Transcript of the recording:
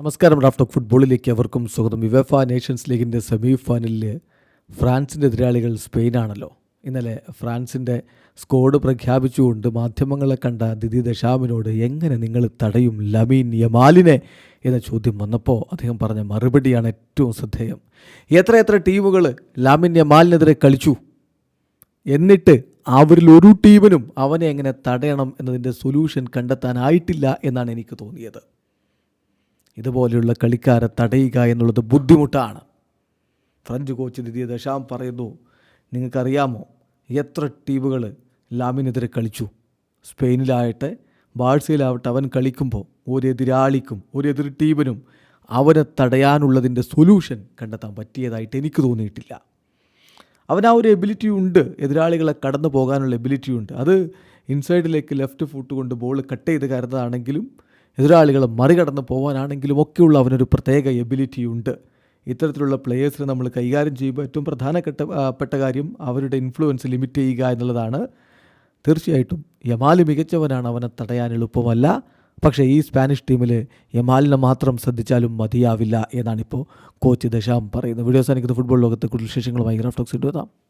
നമസ്കാരം റാഫ്റ്റോക്ക് ഫുട്ബോളിലേക്ക് അവർക്കും സ്വാഗതം. യുവഫ നേഷൻസ് ലീഗിന്റെ സെമി ഫൈനലിൽ ഫ്രാൻസിന്റെ എതിരാളികൾ സ്പെയിനാണല്ലോ. ഇന്നലെ ഫ്രാൻസിന്റെ സ്കോഡ് പ്രഖ്യാപിച്ചുകൊണ്ട് മാധ്യമങ്ങളെ കണ്ട ദിദി ദശാമിനോട് എങ്ങനെ നിങ്ങൾ തടയും ലമീൻ യമാലിനെ? എന്ന ചോദ്യം വന്നപ്പോൾ അദ്ദേഹം പറഞ്ഞ മറുപടിയാണ് ഏറ്റവും ശ്രദ്ധേയം. എത്ര എത്ര ടീമുകൾ ലാമിൻ യമാലിനെതിരെ കളിച്ചു? എന്നിട്ട് അവരിൽ ഒരു ടീമിനും അവനെ എങ്ങനെ തടയണം എന്നതിന്റെ സൊല്യൂഷൻ കണ്ടെത്താനായിട്ടില്ല എന്നാണ് എനിക്ക് തോന്നിയത്. ഇതുപോലെയുള്ള കളിക്കാരെ തടയുക എന്നുള്ളത് ബുദ്ധിമുട്ടാണ്. ഫ്രഞ്ച് കോച്ച് ദിദിയ ദശാം പറയുന്നു നിങ്ങൾക്കറിയാമോ എത്ര ടീമുകൾ ലാമിനെതിരെ കളിച്ചു? സ്പെയിനിലാവട്ടെ ബാഴ്സയിലാവട്ടെ അവൻ കളിക്കുമ്പോൾ ഒരു എതിരാളിക്കും ഒരു എതിർ ടീമിനും അവനെ തടയാനുള്ളതിന്റെ സൊല്യൂഷൻ കണ്ടെത്താൻ പറ്റിയതായിട്ട് എനിക്ക് തോന്നിയിട്ടില്ല. അവൻ ആ ഒരു എബിലിറ്റി ഉണ്ട് എതിരാളികളെ കടന്നു പോകാനുള്ള എബിലിറ്റി ഉണ്ട്. അത് ഇൻസൈഡിലേക്ക് ലെഫ്റ്റ് ഫുട്ട് കൊണ്ട് ബോൾ കട്ട് ചെയ്ത് കയറുന്നതാണെങ്കിലും എതിരാളികളെ മറികടന്ന് പോകാനാണെങ്കിലും ഒക്കെയുള്ള അവനൊരു പ്രത്യേക എബിലിറ്റി ഉണ്ട്. ഇത്തരത്തിലുള്ള പ്ലെയേഴ്സിനെ നമ്മൾ കൈകാര്യം ചെയ്യുമ്പോൾ ഏറ്റവും പ്രധാനപ്പെട്ട പെട്ട കാര്യം അവരുടെ ഇൻഫ്ലുവൻസ് ലിമിറ്റ് ചെയ്യുക എന്നുള്ളതാണ്. തീർച്ചയായിട്ടും യമാലി മികച്ചവനാണ് അവനെ തടയാൻ എളുപ്പമല്ല. പക്ഷേ ഈ സ്പാനിഷ് ടീമിൽ യമാലിനെ മാത്രം ശ്രദ്ധിച്ചാലും മതിയാവില്ല എന്നാണിപ്പോൾ കോച്ച് ദശാം പറയുന്നത്. വീഡിയോസ് എനിക്ക് ഫുട്ബോൾ ലോകത്തെ കൂടുതൽ വിശേഷങ്ങളുമായി ഗ്രാഫ്റ്റോക്സ് ഇട്ടുവരാം